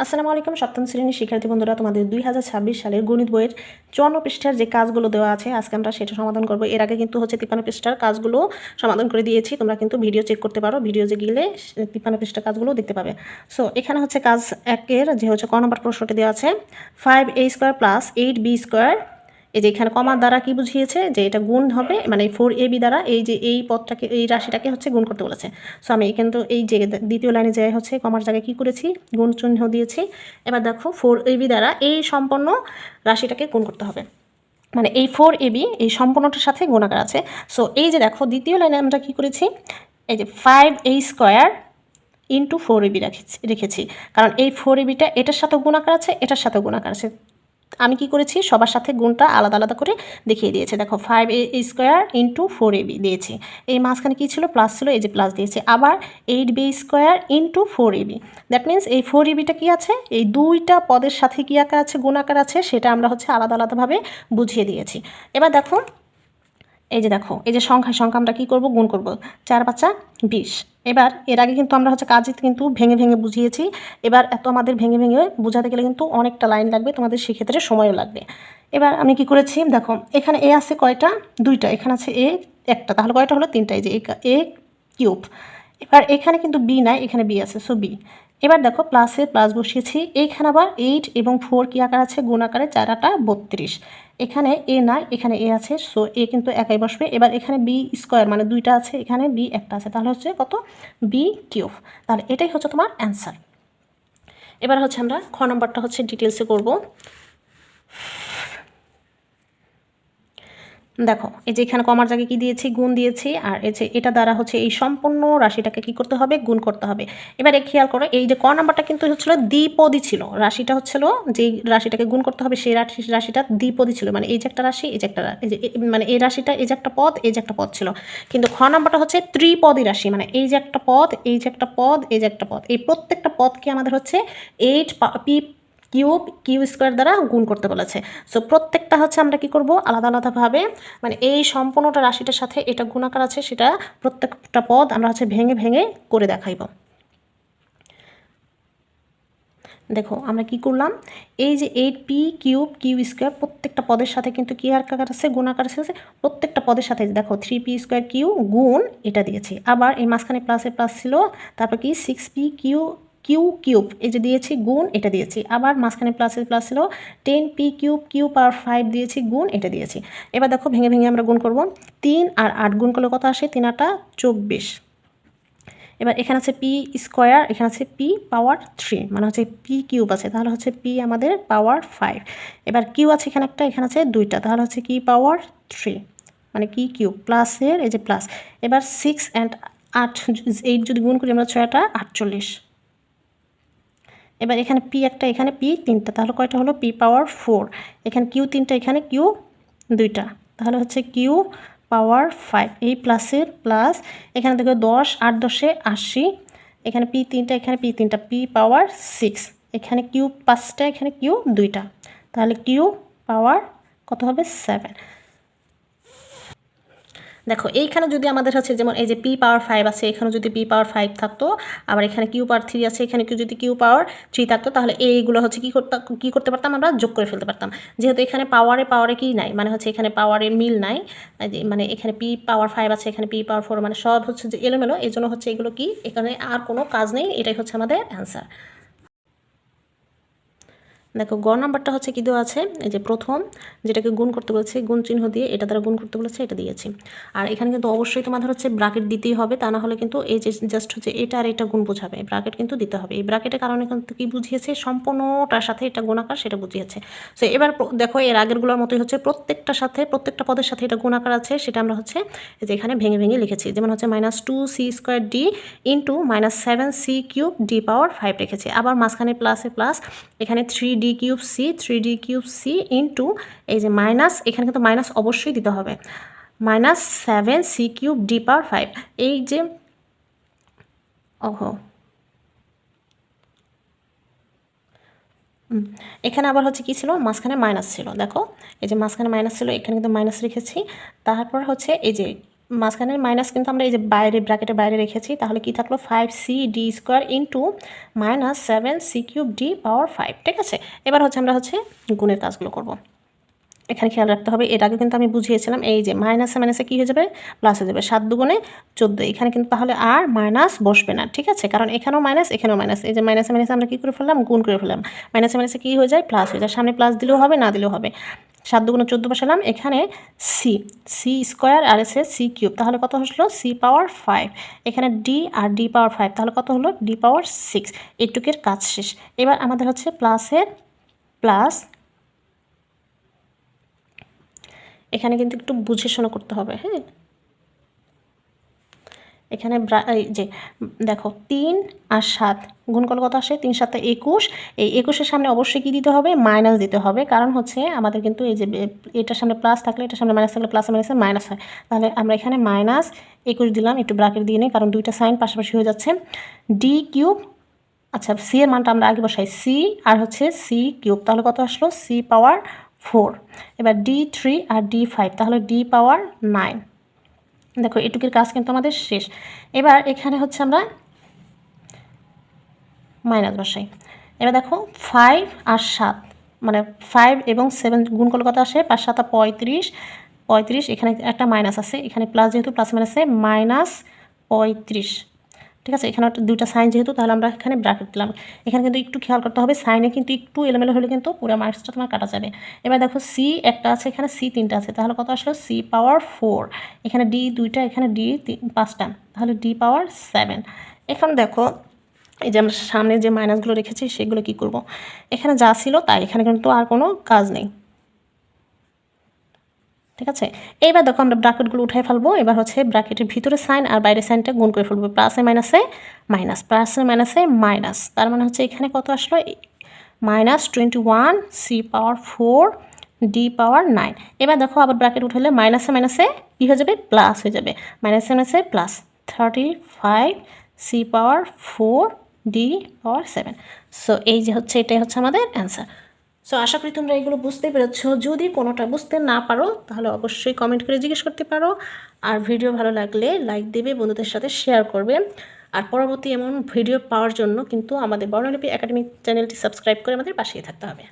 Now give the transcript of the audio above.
আসসালামু আলাইকুম, সপ্তম শ্রেণির শিক্ষার্থী বন্ধুরা, তোমাদের দুই হাজার ছাব্বিশ সালের গণিত বইয়ের চুয়ান্ন পৃষ্ঠার যে কাজগুলো দেওয়া আছে, আজকে আমরা সেটা সমাধান করব। এর আগে কিন্তু হচ্ছে তিপ্পান্ন পৃষ্ঠার কাজগুলো সমাধান করে দিয়েছি। তোমরা কিন্তু ভিডিও চেক করতে পারো, ভিডিও যে গেলে তিপ্পান্ন পৃষ্ঠার কাজগুলো দেখতে পাবে। সো এখানে হচ্ছে কাজ একের যে হচ্ছে ক নম্বর প্রশ্নটি দেওয়া আছে five a square plus eight b square এই যে এখানে কমার দ্বারা কি বুঝিয়েছে? যে এটা গুণ হবে মানে ফোর এ বি দ্বারা এই যে এই পথটাকে এই রাশিটাকে হচ্ছে গুণ করতে বলেছে। সো আমি এখানে তো এই যে দ্বিতীয় লাইনে যে হচ্ছে কমার জায়গায় কী করেছি? গুণ চিহ্ন দিয়েছি। এবার দেখো ফোর এ বি দ্বারা এই সম্পন্ন রাশিটাকে গুণ করতে হবে। মানে এই ফোর এ বি এই সম্পূর্ণটার সাথে গুণাকার আছে। সো এই যে দেখো দ্বিতীয় লাইনে আমরা কী করেছি? এই যে ফাইভ এই স্কোয়ার ইন্টু ফোর এবি রেখেছি রেখেছি। কারণ এই ফোর এবিটা এটার সাথেও গুণাকার আছে, এটার সাথেও গুণাকার আছে। আমি কি করেছি? সবার সাথে গুণটা আলাদা আলাদা করে দেখিয়ে দিয়েছে। দেখো five a square into four a b দিয়েছি। এই মাঝখানে কী ছিল? প্লাস ছিল, এই যে প্লাস দিয়েছে। আবার eight b square into four a b that means এই ফোর এবিটা কী আছে? এই দুইটা পদের সাথে কী আকার আছে, গুণ আকার আছে, সেটা আমরা হচ্ছে আলাদা আলাদাভাবে বুঝিয়ে দিয়েছি। এবার দেখো এই যে দেখো, এই যে সংখ্যায় সংখ্যা আমরা কী করব? গুণ করব। চার বাচ্চা বিশ। এবার এর আগে কিন্তু আমরা হচ্ছে কাজে কিন্তু ভেঙে ভেঙে বুঝিয়েছি। এবার এত আমাদের ভেঙে ভেঙে বোঝাতে গেলে কিন্তু অনেকটা লাইন লাগবে, তোমাদের সেক্ষেত্রে সময়ও লাগবে। এবার আমি কি করেছি? দেখো, এখানে এ আছে কয়টা? দুইটা। এখানে আছে এ একটা। তাহলে কয়টা হলো? তিনটা এই যে এ কিউব। এবার এখানে কিন্তু বি নাই, এখানে বি আছে, সো বি। এবার দেখো প্লাসে প্লাস বসিয়েছি। এইখানে আবার এইট এবং ফোর কি আকার আছে? গুণ আকারে চারাটা বত্রিশ। এখানে এ নাই, এখানে এ আছে সো এ কিন্তু একাই বসবে। এবার এখানে বি স্কোয়ার মানে দুইটা আছে, এখানে বি একটা আছে। তাহলে হচ্ছে কত? B cube. তাহলে এটাই হচ্ছে তোমার অ্যান্সার। এবার হচ্ছে আমরা খ নম্বরটা হচ্ছে ডিটেলসে করব। দেখো এই যে এখানে কমার জায়গায় কী দিয়েছি গুণ দিয়েছি আর এই যে এটা দ্বারা হচ্ছে এই সম্পূর্ণ রাশিটাকে কি করতে হবে গুণ করতে হবে এবারে খেয়াল করো এই যে ক নাম্বারটা কিন্তু হচ্ছিল দ্বিপদী ছিল রাশিটা হচ্ছিল যেই রাশিটাকে গুণ করতে হবে সেই রাশি রাশিটা দ্বিপদী ছিল মানে এই যে একটা রাশি এই যে একটা যে মানে এই রাশিটা এই যে একটা পদ এই যে একটা পদ ছিল কিন্তু খ নাম্বারটা হচ্ছে ত্রিপদী রাশি মানে এই যে একটা পদ এই যে একটা পদ এই যে একটা পদ এই প্রত্যেকটা পদকে আমাদের হচ্ছে eight p cube, q square দ্বারা গুণ করতে বলেছে। সো প্রত্যেকটা হচ্ছে আমরা কি করব? আলাদা আলাদাভাবে মানে এই সম্পূর্ণটা রাশিটার সাথে এটা গুণাকার আছে, সেটা প্রত্যেকটা পদ আমরা হচ্ছে ভেঙে ভেঙে করে দেখাইব। দেখো, আমরা কি করলাম? এই যে eight p cube, q square, প্রত্যেকটা পদের সাথে কিন্তু কি আর কাকার আছে? গুণাকার আছে। প্রত্যেকটা পদের সাথে, দেখো, থ্রি পি স্কোয়ার কিউ গুণ এটা দিয়েছি। আবার এই মাঝখানে প্লাসে প্লাস ছিল, তারপর কি? Six p q q cube এই যে দিয়েছি গুণ, এটা দিয়েছি। আবার মাঝখানে প্লাসের প্লাস ছিল ten p cube q power five দিয়েছি গুণ, এটা দিয়েছি। এবার দেখো ভেঙে ভেঙে আমরা গুণ করব। তিন আর আট গুণ করলে কত আসে? তিন আটা চব্বিশ। এবার এখানে আছে পি স্কোয়ার এখানে আছে পি পাওয়ার থ্রি মানে হচ্ছে পি কিউব আছে, তাহলে হচ্ছে পি আমাদের পাওয়ার ফাইভ এবার কিউ আছে এখানে একটা, এখানে আছে দুইটা, তাহলে হচ্ছে কি পাওয়ার থ্রি মানে কি কিউব প্লাসের এই যে প্লাস এবার সিক্স অ্যান্ড আট এইট যদি গুণ করি, আমরা ছয়টা আটচল্লিশ। এবার এখানে পি একটা, এখানে পি তিনটা, তাহলে কয়টা হলো? পি পাওয়ার ফোর এখানে কিউ তিনটা, এখানে কিউ দুইটা। তাহলে হচ্ছে কিউ পাওয়ার ফাইভ এই প্লাসের প্লাস এখানে দেখো দশ, আট দশে আশি। এখানে পি তিনটা, এখানে পি তিনটা। পি পাওয়ার সিক্স এখানে কিউ পাঁচটা, এখানে কিউ দুইটা। তাহলে কিউ পাওয়ার কত হবে? সেভেন দেখো, এইখানে যদি আমাদের হচ্ছে যেমন এই যে পি পাওয়ার ফাইভ আছে, এখানে যদি পি পাওয়ার ফাইভ থাকতো, আবার এখানে কিউ পাওয়ার থ্রি আছে, এখানে কেউ যদি কিউ পাওয়ার থ্রি থাকতো, তাহলে এইগুলো হচ্ছে কী করতে কী করতে পারতাম আমরা? যোগ করে ফেলতে পারতাম। যেহেতু এখানে পাওয়ারে পাওয়ারে কি নাই মানে হচ্ছে এখানে পাওয়ারের মিল নাই মানে এখানে পি পাওয়ার ফাইভ আছে, এখানে পি পাওয়ার ফোর মানে সব হচ্ছে যে এলোমেলো এই জন্য হচ্ছে এগুলো কি, এখানে আর কোনো কাজ নেই, এটাই হচ্ছে আমাদের অ্যান্সার দেখো গ নাম্বারটা হচ্ছে কী দেওয়া আছে? এই যে প্রথম, যেটাকে গুণ করতে বলেছে, গুণ চিহ্ন দিয়ে এটা দ্বারা গুণ করতে বলেছে, এটা দিয়েছি। আর এখানে কিন্তু অবশ্যই তোমাদের হচ্ছে ব্রাকেট দিতেই হবে, তা না হলে কিন্তু এই যে জাস্ট হচ্ছে এটা আর এটা গুণ বোঝাবে ব্রাকেট কিন্তু দিতে হবে। এই ব্রাকেটের কারণে কিন্তু কী বুঝিয়েছে? সম্পূর্ণটার সাথে এটা গুণাকার সেটা বুঝিয়েছে। সো এবার দেখো, এর আগেরগুলোর মতোই হচ্ছে প্রত্যেকটার সাথে, প্রত্যেকটা পদের সাথে এটা গুণাকার আছে, সেটা আমরা হচ্ছে যে এখানে ভেঙে ভেঙে লিখেছি। যেমন হচ্ছে minus two c square d into minus seven c cube d power five রেখেছি। আবার মাঝখানে প্লাসে প্লাস এখানে three d cube c three cube c into এই যে মাইনাস এখানে কিন্তু মাইনাস অবশ্যই দিতে হবে। Minus seven c cube d power five এই যে, ওহো। এখানে আবার হচ্ছে কী ছিল? মাঝখানে মাইনাস ছিল। দেখো, এই যে মাঝখানে মাইনাস ছিল, এখানে কিন্তু মাইনাস রেখেছি। তারপর হচ্ছে এই যে মাঝখানে মাইনাস কিন্তু আমরা এই যে বাইরে ব্র্যাকেটের বাইরে রেখেছি, তাহলে কি থাকল? Five c d square into minus seven c cube d power five ঠিক আছে? এবার হচ্ছে আমরা হচ্ছে গুণের কাজগুলো করব। এখানে খেয়াল রাখতে হবে, এর আগে কিন্তু আমি বুঝিয়েছিলাম, এই যে মাইনাসে মাইনাসে কী হয়ে যাবে? প্লাস হয়ে যাবে, সাত দুগুণে চোদ্দ। এখানে কিন্তু তাহলে আর মাইনাস বসবে না, ঠিক আছে? কারণ এখানেও মাইনাস এখানেও মাইনাস এই যে মাইনাসে মাইনাসে আমরা কী করে ফেললাম? গুণ করে ফেললাম। মাইনাসে মাইনাসে কী হয়ে যায়? প্লাস হয়ে যায়। সামনে প্লাস দিলেও হবে, না দিলেও হবে। সাত দুগুণে চোদ্দ বসালাম, এখানে সি সি স্কোয়ার আর এসে সি কিউব তাহলে কত হলো সি পাওয়ার ফাইভ এখানে ডি আর ডি পাওয়ার ফাইভ তাহলে কত হলো? ডি পাওয়ার সিক্স এটুকের কাজ শেষ। এবার আমাদের হচ্ছে প্লাসের প্লাস এখানে কিন্তু একটু বুঝে শোনা করতে হবে হ্যাঁ? এখানে যে, দেখো, তিন আর সাত। গুণ করলে কত আসে? তিন সাতটা একুশ। এই একুশের সামনে অবশ্যই কী দিতে হবে? মাইনাস দিতে হবে। কারণ হচ্ছে আমাদের কিন্তু এই যে, এটার সামনে প্লাস থাকলে, এটার সামনে মাইনাস থাকলে প্লাস মাইনাসে মাইনাস হয়। তাহলে আমরা এখানে মাইনাস একুশ দিলাম, একটু ব্রাকেট দিয়ে নিই, কারণ দুইটা সাইন পাশাপাশি হয়ে যাচ্ছে। ডি কিউব আচ্ছা সি এর মানটা আমরা আগে বসাই। সি আর হচ্ছে সি কিউব তাহলে কত আসলো? সি পাওয়ার ফোর এবার ডি থ্রি আর ডি ফাইভ তাহলে ডি পাওয়ার নাইন দেখো, এটুকির কাজ কিন্তু আমাদের শেষ। এবার এখানে হচ্ছে আমরা মাইনাস বসাই। এবার দেখো ফাইভ আর সাত মানে ফাইভ এবং সেভেন গুণ করলে কত আসে? পাঁচ, সাতা পঁয়ত্রিশ। পঁয়ত্রিশ, এখানে একটা মাইনাস আছে। এখানে প্লাস যেহেতু প্লাস মাইনাসে মাইনাস পঁয়ত্রিশ। ঠিক আছে? এখানে দুইটা সাইন যেহেতু, তাহলে আমরা এখানে ব্র্যাকেট দিলাম। এখানে কিন্তু একটু খেয়াল করতে হবে সাইনে কিন্তু একটু এলোমেলো হলে কিন্তু পুরো মার্কসটা তোমার কাটা যাবে। এবার দেখো সি একটা আছে, এখানে সি তিনটা আছে, তাহলে কত আসলো? সি পাওয়ার ফোর এখানে ডি দুইটা, এখানে ডি পাঁচটা। তাহলে ডি পাওয়ার সেভেন এখন দেখো, এই যে আমরা সামনে যে মাইনাসগুলো রেখেছি, সেগুলো কি করব। এখানে যা ছিল তাই, এখানে কিন্তু আর কোনো কাজ নেই। ঠিক আছে? এইবার দেখো আমরা ব্র্যাকেটগুলো উঠাই ফেলব। এবার হচ্ছে ব্র্যাকেটের ভিতরে সাইন আর বাইরের সাইনটা গুণ করে ফেলব। প্লাসে মাইনাসে মাইনাস প্লাসে মাইনাসে মাইনাস তার মানে হচ্ছে এখানে কত আসলো? Minus twenty one c power four d power nine এবার দেখো আবার ব্র্যাকেট উঠালে মাইনাসে মাইনাসে কী হয়ে যাবে? প্লাস হয়ে যাবে। মাইনাসে মাইনাসে plus thirty five c power four d power seven so এই যে হচ্ছে, এটাই হচ্ছে আমাদের অ্যান্সার সো আশা করি তোমরা এগুলো বুঝতে পেরেছ। যদি কোনোটা বুঝতে না পারো, তাহলে অবশ্যই কমেন্ট করে জিজ্ঞেস করতে পারো। আর ভিডিও ভালো লাগলে লাইক দেবে, বন্ধুদের সাথে শেয়ার করবে। আর পরবর্তী এমন ভিডিও পাওয়ার জন্য কিন্তু আমাদের বর্ণলিপি একাডেমিক চ্যানেলটি সাবস্ক্রাইব করে আমাদের পাশেই থাকতে হবে।